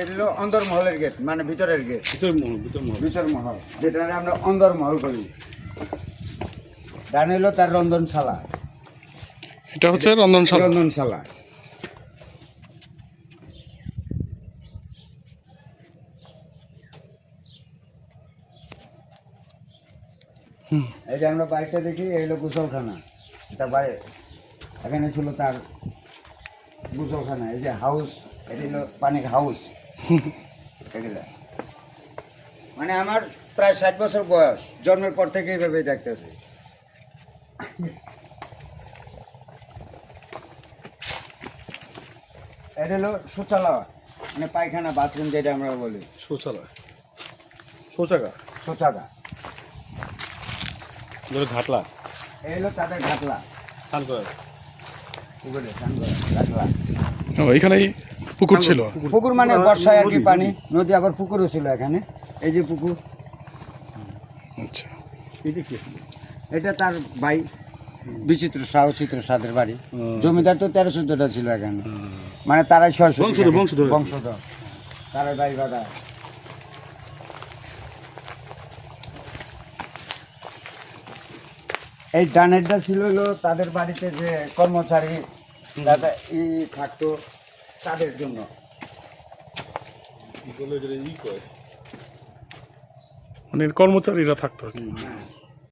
এটা অন্দরমহলের গেট মানে ভিতরের গেট। ভিতর মহল ভিতর মহল ভিতর মহল যেটা আমরা অন্দরমহল বলি। ডান হলো তার রন্ধনশালা। এটা হচ্ছে রন্ধনশালা। রন্ধনশালা। এই যে আমরা বাইকটা দেখি এই হলো গোসলখানা। এটা বাইরে। এখানে ছিল তার গোসলখানা এই যে হাউস এটা হলো পানির হাউস। এগুলা মানে আমার প্রায় ষাট বছর বয়স জন্মের পর থেকে এইভাবেই দেখতেছি। এটা হলো শৌচালয় মানে পায়খানা বাথরুম যেটা আমরা বলি। শৌচালয়। শৌচাগার? শৌচাগা ধরে ঘাটলা। এই হলো তাদের ঘাটলা। স্নান করার। পুকুরে পুকুর ছিল। পুকুর মানে বর্ষায় আর কি পানি নদী আবার পুকুরও ছিল এখানে। এই যে পুকুর। আচ্ছা। এটা কি ছিল এটা তার ভাই বিচিত্র সাহ চিত্র সাদের বাড়ি। আচ্ছা। জমিদার তো তেরো চোদ্দটা ছিল এখানে। মানে তারাই সরাসরি বংশধর, বংশধর। বংশধর। তারাই ভাই বাদা এই ডানেরটা ছিল তাদের বাড়িতে যে কর্মচারী দাদা ই থাকতো। তাদের জন্য। মানে কর্মচারীরা থাকতো আর কি।